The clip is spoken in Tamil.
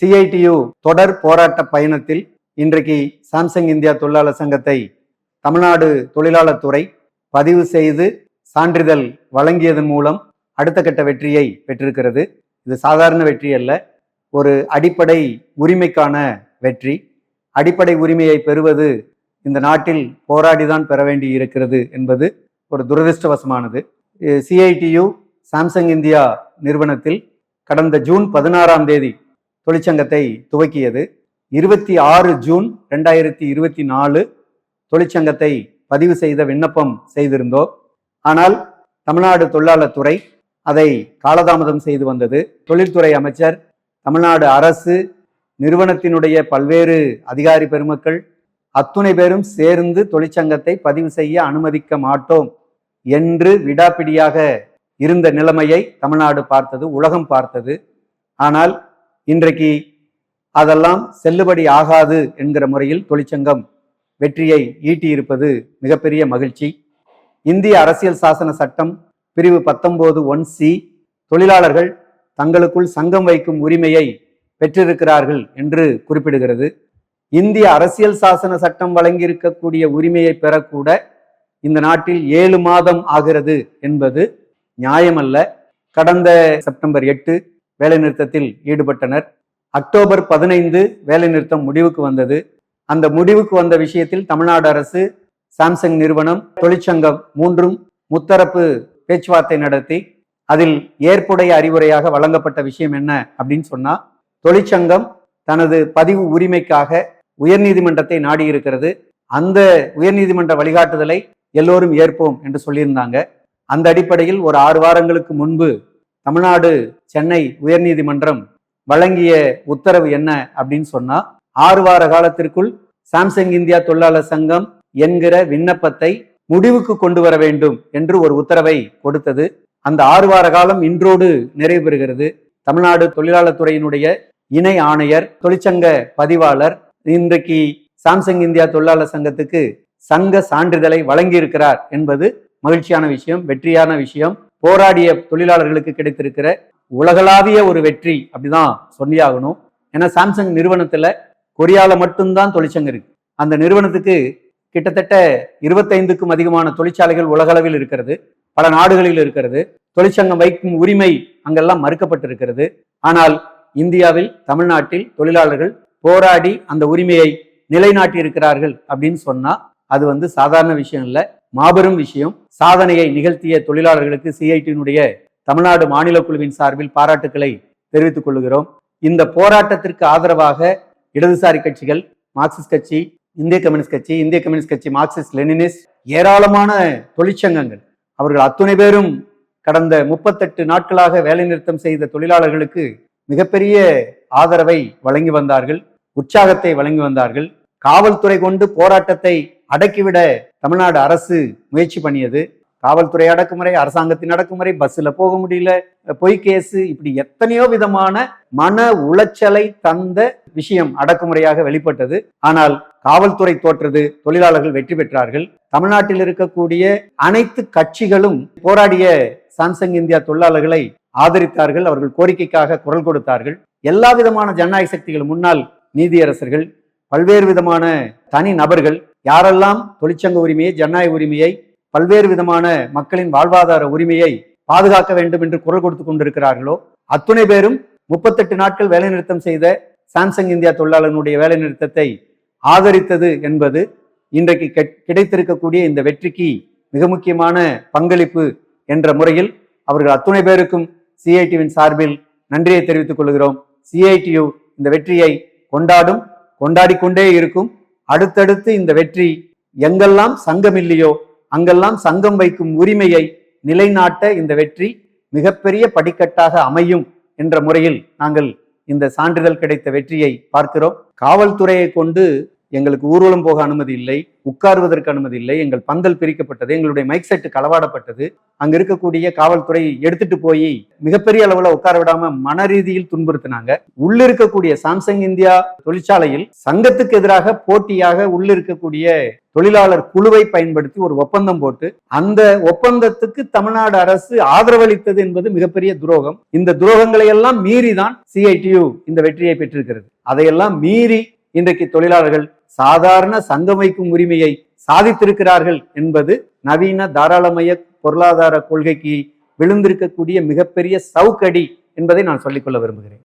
சிஐடியு தொடர் போராட்ட பயணத்தில் இன்றைக்கு சாம்சங் இந்தியா தொழிலாளர் சங்கத்தை தமிழ்நாடு தொழிலாளர் துறை பதிவு செய்து சான்றிதழ் வழங்கியதன் மூலம் அடுத்த கட்ட வெற்றியை பெற்றிருக்கிறது. இது சாதாரண வெற்றி அல்ல ஒரு அடிப்படை உரிமைக்கான வெற்றி. அடிப்படை உரிமையை பெறுவது இந்த நாட்டில் போராடிதான் பெற வேண்டி இருக்கிறது என்பது ஒரு துரதிருஷ்டவசமானது. சிஐடியு சாம்சங் இந்தியா நிறுவனத்தில் கடந்த ஜூன் பதினாறாம் தேதி தொழிற்சங்கத்தை துவக்கியது. இருபத்தி ஆறு ஜூன் ரெண்டாயிரத்தி இருபத்தி நாலு தொழிற்சங்கத்தை பதிவு செய்த விண்ணப்பம் செய்திருந்தோம். ஆனால் தமிழ்நாடு தொழிலாளர் துறை அதை காலதாமதம் செய்து வந்தது. தொழில்துறை அமைச்சர் தமிழ்நாடு அரசு நிறுவனத்தினுடைய பல்வேறு அதிகாரி பெருமக்கள் அத்துணை பேரும் சேர்ந்து தொழிற்சங்கத்தை பதிவு செய்ய அனுமதிக்க மாட்டோம் என்று விடாப்பிடியாக இருந்த நிலைமையை தமிழ்நாடு பார்த்தது உலகம் பார்த்தது. ஆனால் இன்றைக்கு அதெல்லாம் செல்லுபடி ஆகாது என்கிற முறையில் தொழிற்சங்கம் வெற்றியை ஈட்டியிருப்பது மிகப்பெரிய மகிழ்ச்சி. இந்திய அரசியல் சாசன சட்டம் பிரிவு பத்தொன்பது ஒன் சி தொழிலாளர்கள் தங்களுக்குள் சங்கம் வைக்கும் உரிமையை பெற்றிருக்கிறார்கள் என்று குறிப்பிடுகிறது. இந்திய அரசியல் சாசன சட்டம் வழங்கியிருக்கக்கூடிய உரிமையை பெறக்கூட இந்த நாட்டில் ஏழு மாதம் ஆகிறது என்பது நியாயமல்ல. கடந்த செப்டம்பர் எட்டு வேலைநிறுத்தத்தில் ஈடுபட்டனர். அக்டோபர் பதினைந்து வேலைநிறுத்தம் முடிவுக்கு வந்தது. அந்த முடிவுக்கு வந்த விஷயத்தில் தமிழ்நாடு அரசு சாம்சங் நிறுவனம் தொழிற்சங்கம் மூன்றும் முத்தரப்பு பேச்சுவார்த்தை நடத்தி அதில் ஏற்புடைய அறிவுரையாக வழங்கப்பட்ட விஷயம் என்ன அப்படின்னு சொன்னா தொழிற்சங்கம் தனது பதிவு உரிமைக்காக உயர்நீதிமன்றத்தை நாடியிருக்கிறது. அந்த உயர்நீதிமன்ற வழிகாட்டுதலை எல்லோரும் ஏற்போம் என்று சொல்லியிருந்தாங்க. அந்த அடிப்படையில் ஒரு ஆறு வாரங்களுக்கு முன்பு தமிழ்நாடு சென்னை உயர்நீதிமன்றம் வழங்கிய உத்தரவு என்ன அப்படின்னு சொன்னா ஆறு வார காலத்திற்குள் சாம்சங் இந்தியா தொழிலாளர் சங்கம் என்கிற விண்ணப்பத்தை முடிவுக்கு கொண்டு வர வேண்டும் என்று ஒரு உத்தரவை கொடுத்தது. அந்த ஆறு வார காலம் இன்றோடு நிறைவு பெறுகிறது. தமிழ்நாடு தொழிலாளர் துறையினுடைய இணை ஆணையர் தொழிற்சங்க பதிவாளர் இன்றைக்கு சாம்சங் இந்தியா தொழிலாளர் சங்கத்துக்கு சங்க சான்றிதழை வழங்கியிருக்கிறார் என்பது மகிழ்ச்சியான விஷயம் வெற்றியான விஷயம். போராடிய தொழிலாளர்களுக்கு கிடைத்திருக்கிற உலகளாவிய ஒரு வெற்றி அப்படிதான் சொல்லியாகணும். ஏன்னா சாம்சங் நிறுவனத்துல கொரியால மட்டும்தான் தொழிற்சங்கம் இருக்கு. அந்த நிறுவனத்துக்கு கிட்டத்தட்ட இருபத்தைந்துக்கும் அதிகமான தொழிற்சாலைகள் உலகளவில் இருக்கிறது. பல நாடுகளில் இருக்கிறது. தொழிற்சங்கம் வைக்கும் உரிமை அங்கெல்லாம் மறுக்கப்பட்டிருக்கிறது. ஆனால் இந்தியாவில் தமிழ்நாட்டில் தொழிலாளர்கள் போராடி அந்த உரிமையை நிலைநாட்டி இருக்கிறார்கள் அப்படின்னு சொன்னா அது வந்து சாதாரண விஷயம் இல்லை. மாபெரும் விஷயம். சாதனையை நிகழ்த்திய தொழிலாளர்களுக்கு சிஐடியினுடைய தமிழ்நாடு மாநில குழுவின் சார்பில் பாராட்டுக்களை தெரிவித்துக் கொள்கிறோம் இந்த போராட்டத்திற்கு ஆதரவாக இடதுசாரி கட்சிகள் மார்க்சிஸ்ட் கட்சி இந்திய கம்யூனிஸ்ட் கட்சி இந்திய கம்யூனிஸ்ட் கட்சி மார்க்சிஸ்ட் லெனினிஸ்ட் ஏராளமான தொழிற்சங்கங்கள். அவர்கள் அத்துணை பேரும் கடந்த முப்பத்தெட்டு நாட்களாக வேலைநிறுத்தம் செய்த தொழிலாளர்களுக்கு மிகப்பெரிய ஆதரவை வழங்கி வந்தார்கள் உற்சாகத்தை வழங்கி வந்தார்கள். காவல்துறை கொண்டு போராட்டத்தை அடக்கிவிட தமிழ்நாடு அரசு முயற்சி பண்ணியது. காவல்துறை அடக்குமுறை அரசாங்கத்தின் அடக்குமுறை பஸ்ல போக முடியல பொய் கேஸு இப்படி எத்தனையோ விதமான மன உளைச்சலை தந்த விஷயம் அடக்குமுறையாக வெளிப்பட்டது. ஆனால் காவல்துறை தோற்றது தொழிலாளர்கள் வெற்றி பெற்றார்கள். தமிழ்நாட்டில் இருக்கக்கூடிய அனைத்து கட்சிகளும் போராடிய சாம்சங் இந்தியா தொழிலாளர்களை ஆதரித்தார்கள் அவர்கள் கோரிக்கைக்காக குரல் கொடுத்தார்கள். எல்லா விதமான ஜனநாயக சக்திகள் முன்னால் நீதியரசர்கள் பல்வேறு விதமான தனி நபர்கள் யாரெல்லாம் தொழிற்சங்க உரிமையை ஜனநாயக உரிமையை பல்வேறு விதமான மக்களின் வாழ்வாதார உரிமையை பாதுகாக்க வேண்டும் என்று குரல் கொடுத்து கொண்டிருக்கிறார்களோ அத்துணை பேரும் முப்பத்தெட்டு நாட்கள் வேலைநிறுத்தம் செய்த சாம்சங் இந்தியா தொழிலாளர்களுடைய வேலைநிறுத்தத்தை ஆதரித்தது என்பது இன்றைக்கு கிடைத்திருக்கக்கூடிய இந்த வெற்றிக்கு மிக முக்கியமான பங்களிப்பு என்ற முறையில் அவர்கள் அத்துணை பேருக்கும் சிஐடிவின் சார்பில் நன்றியை தெரிவித்துக் கொள்கிறோம். சிஐடியு இந்த வெற்றியை கொண்டாடும் கொண்டாடி கொண்டே இருக்கும். அடுத்தடுத்து இந்த வெற்றி எங்கெல்லாம் சங்கம் இல்லையோ அங்கெல்லாம் சங்கம் வைக்கும் உரிமையை நிலைநாட்ட இந்த வெற்றி மிகப்பெரிய படிக்கட்டாக அமையும் என்ற முறையில் நாங்கள் இந்த சான்றிதழ் கிடைத்த வெற்றியை பார்க்கிறோம். காவல்துறையை கொண்டு எங்களுக்கு ஊர்வலம் போக அனுமதி இல்லை உட்காருவதற்கு அனுமதி இல்லை எங்கள் பந்தல் பிரிக்கப்பட்டது எங்களுடைய மைக் செட்டு களவாடப்பட்டது. அங்க இருக்கக்கூடிய காவல்துறை எடுத்துட்டு போய் மிகப்பெரிய அளவுல உட்கார விடாம மன ரீதியில் துன்புறுத்தினாங்க. உள்ள இருக்கக்கூடிய சாம்சங் இந்தியா தொழிற்சாலையில் சங்கத்துக்கு எதிராக போட்டியாக உள்ள இருக்கக்கூடிய தொழிலாளர் குழுவை பயன்படுத்தி ஒரு ஒப்பந்தம் போட்டு அந்த ஒப்பந்தத்துக்கு தமிழ்நாடு அரசு ஆதரவளித்தது என்பது மிகப்பெரிய துரோகம். இந்த துரோகங்களை எல்லாம் மீறி தான் சிஐடியு இந்த வெற்றியை பெற்றிருக்கிறது. அதையெல்லாம் மீறி இன்றைக்கு தொழிலாளர்கள் சாதாரண சங்கம் வைக்கும் உரிமையை சாதித்திருக்கிறார்கள் என்பது நவீன தாராளமய பொருளாதார கொள்கைக்கு விழுந்திருக்கக்கூடிய மிகப்பெரிய சவுக்கடி என்பதை நான் சொல்லிக்கொள்ள விரும்புகிறேன்.